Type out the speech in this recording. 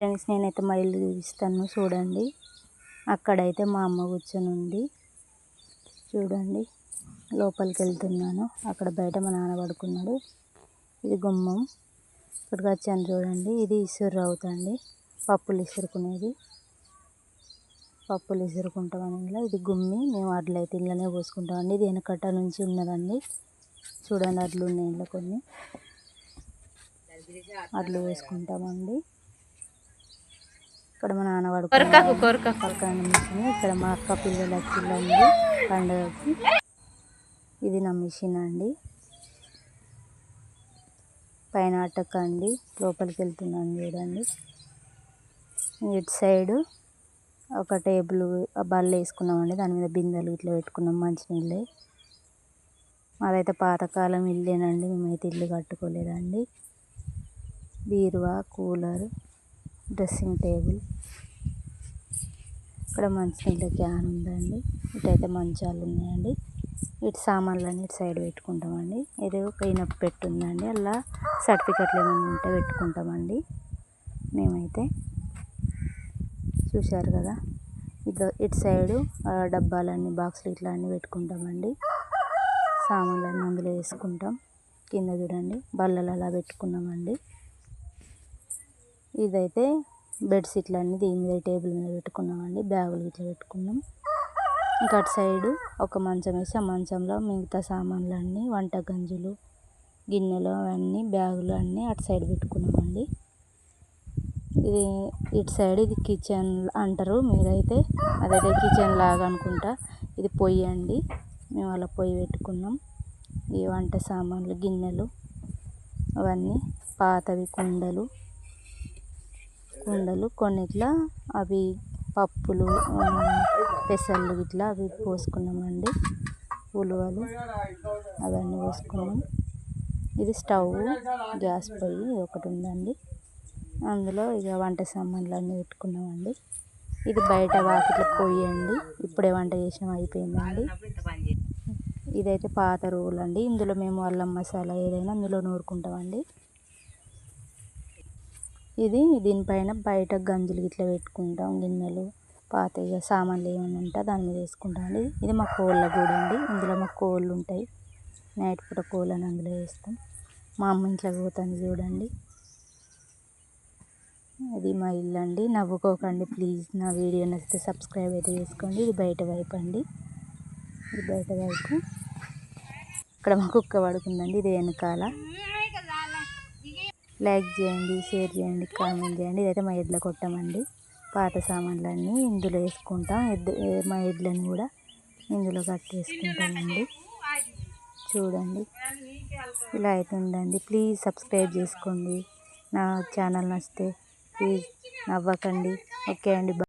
Friends నేనైతే మా ఇల్లు చూపిస్తాను చూడండి. అక్కడైతే మా అమ్మ కూర్చొని ఉంది. చూడండి. లోపలికి వెళ్తున్నాను. అక్కడ బయట మా నాన్న పడుకున్నాడు. ఇది గుమ్మం. ఇక్కడికి వచ్చాను చూడండి. ఇది ఇసురు అవుతుంది. పప్పులు ఇసురుకునేది. పప్పులు ఇసురుకుంటామని ఇలా. ఇది గుమ్మి. మేము అడ్లు అయితే ఇళ్ళనే పోసుకుంటామండి ఇది వెనకట్ట నుంచి ఉన్నదండి. చూడండి అడ్లు ఉన్నాయి ఇంట్లో కొన్ని. అడ్లు వేసుకుంటామండి ఇక్కడ మా నాన్న కొరకకు కొరక పలకాని మిషన్ ఇక్కడ మా అక్క పిల్లల పిల్లండి పండుగకి ఇది నా మిషన్ అండి. పైన అటక అండి లోపలికి వెళ్తున్నాను చూడండి. ఇటు సైడు ఒక టేబుల్ బల్ల వేసుకున్నామండి. దాని మీద బిందెలు ఇట్లా పెట్టుకున్నాం మంచినీళ్ళే. మాదైతే పాతకాలం ఇల్లేనండి మేమైతే ఇల్లు కట్టుకోలేదండి. బీరువా కూలర్. Dressing table. ఇక్కడ మంచినీళ్ళ క్యాన్ ఉందండి. ఇటైతే మంచాలు ఉన్నాయండి. ఇటు సామాన్లన్నీ ఇటు సైడ్ పెట్టుకుంటామండి. ఇది ఒక పెట్టు ఉందండి అలా సర్టిఫికెట్లు ఏమైనా ఉంటే పెట్టుకుంటామండి. మేమైతే చూశారు కదా. ఇటు ఇటు సైడు డబ్బాలన్నీ బాక్సులు ఇట్లా అన్నీ పెట్టుకుంటామండి. సామాన్లన్నీ అందులో వేసుకుంటాం. కింద చూడండి బల్లలు అలా పెట్టుకున్నామండి. ఇదైతే బెడ్షీట్లు అన్నీ దీని మీద టేబుల్ మీద పెట్టుకున్నామండి. బ్యాగులు ఇట్లా పెట్టుకున్నాం. ఇంకా అటు సైడు ఒక మంచం వేసి ఆ మంచంలో మిగతా సామాన్లు అన్నీ వంట గంజులు గిన్నెలు అవన్నీ బ్యాగులు అన్నీ అటు సైడ్ పెట్టుకున్నామండి. ఇది ఇటు సైడ్ ఇది కిచెన్ అంటారు. మీరైతే అదైతే కిచెన్ లాగా అనుకుంటా ఇది పొయ్యి అండి. మేము అలా పొయ్యి పెట్టుకున్నాం. ఈ వంట సామాన్లు గిన్నెలు అవన్నీ పాతవి కుండలు ఉండలు కొన్నిట్లా అవి పప్పులు పెసలు ఇట్లా అవి పోసుకున్నామండి. ఉలువలు అవన్నీ పోసుకున్నాం. ఇది స్టవ్ గ్యాస్ పొయ్యి ఒకటి ఉందండి. అందులో ఇక వంట సామాన్లు అన్నీ పెట్టుకున్నామండి. ఇది బయట వాకిట్ల పొయ్యి అండి. ఇప్పుడే వంట చేసినాం అయిపోయిందండి. ఇదైతే పాత రూల్ అండి. ఇందులో మేము అల్లం మసాలా ఏదైనా అందులో నూరుకుంటామండి. ఇది దీనిపైన బయట గంజులు గిట్ల పెట్టుకుంటాం గిన్నెలు పాత ఇక సామాన్లు ఏమైనా ఉంటే దాని మీద వేసుకుంటాం అండి. ఇది మా కోళ్ళ గూడు అండి. ఇందులో మా కోళ్ళు ఉంటాయి. నైట్ పూట కోళ్ళని అందులో వేస్తాం. మా అమ్మ ఇంట్లోకి పోతుంది చూడండి. అది మా ఇల్లు అండి. నవ్వుకోకండి ప్లీజ్. నా వీడియో నచ్చితే సబ్స్క్రైబ్ అయితే చేసుకోండి. ఇది బయట వైపు అండి. ఇది బయట వైపు. ఇక్కడ మా కుక్క పడుకుందండి. ఇది వెనకాల. లైక్ చేయండి షేర్ చేయండి కామెంట్ చేయండి. ఇదైతే మా ఎడ్ల కొట్టమండి. పాత సామాన్లన్నీ ఇందులో వేసుకుంటాం. ఎద్దు మా ఎడ్లని కూడా ఇందులో కట్టేసుకుంటామండి. చూడండి. ఇలా అయితే ప్లీజ్ సబ్స్క్రైబ్ చేసుకోండి. నా ఛానల్ నచ్చితే ప్లీజ్ నవ్వకండి. ఓకే అండి